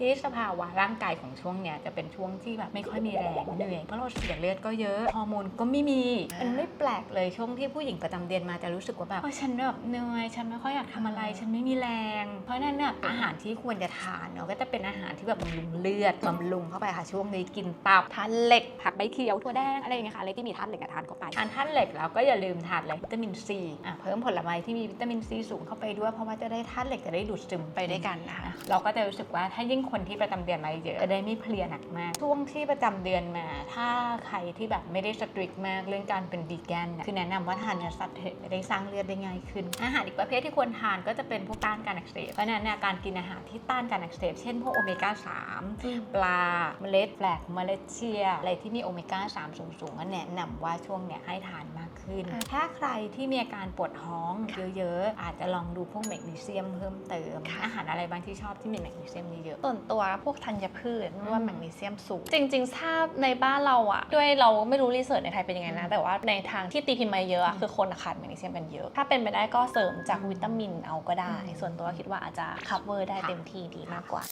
ที่สภาวะร่างกายของช่วงเนี้ยจะเป็นช่วงที่แบบไม่ค่อยมีแรงเหนื่อยเพราะเราเสียเลือดก็เยอะฮอร์โมนก็ไม่มีอ่ามัมันไม่แปลกเลยช่วงที่ผู้หญิงประจำเดือนมาจะรู้สึกว่าแบบโอ๊ยฉันแบบเหนื่อยฉันไม่ค่อยอยากทำอะไร ฉันไม่มีแรง เพราะฉะนั้นเนี่ยอาหารที่ควรจะทานเนาะก็จะเป็นอาหารที่แบบบำรุงเลือดบำรุงเข้าไปค่ะช่วงนี้กินตับทานเหล็กผักใบเขียวถั่วแดงอะไรอย่างเงี้ยค่ะอะไรที่มีธาตุเหล็กอะทานเข้าไปทานธาตุเหล็กแล้วก็อย่าลืมทานอะไรวิตามินซีอะเพิ่มผลไม้ที่มีวิตามินซีสูงเข้าไปด้วยเพราะว่าจะได้ธาตุเหล็กจะได้ดูดซึมไปด้วยกันนะคะเราก็จะรู้สึกว่าถ้ายิ่งคนที่ประจำเดือนมาเยอะจะได้ไม่เพลียหนักมาก ช่วงที่ประจำเดือนมา ถ้าใครที่แบบไม่ได้สตริกมากเรื่องการเป็นวีแกนเนี่ยคือแนะนำว่าทานเนื้อสัตว์เถอะจะได้สร้างเลือดได้ง่ายขึ้น อาหารอีกประเภทที่ควรทานก็จะเป็นพวกต้านการอักเสบเพราะฉะนั้นเนี่ยการกินอาหารที่ต้านการอักเสบเช่นพวกโอเมก้า3ปลาเมล็ดแปลกเมล็ดเชียอะไรที่มีโอเมก้า3สูงๆก็แนะนำว่าช่วงเนี้ยให้ทานมากขึ้นอ่าถ้าใครที่มีอาการปวดท้องเยอะๆอาจจะลองดูพวกแมกนีเซียมเพิ่มเติมค่ะอาหารอะไรบางที่ชอบที่มีแมกนีเซียมเยอะส่วนตัวพวกธัญพืชไม่ว่าอืมแมกนีเซียมสูง จริงๆถ้าในบ้านเราอะด้วยเราไม่รู้รีเสิร์ชในไทยเป็นยังไงนะอืมแต่ว่าในทางที่ตีพิมพ์มาเยอะอะอืมคือคนขาดแมกนีเซียมกันเยอะ ถ้าเป็นไปได้ก็เสริมจากอืมวิตามินเอาก็ได้อืมส่วนตัวคิดว่าอาจจะ cover ได้ค่ะเต็มที่ดีมากกว่า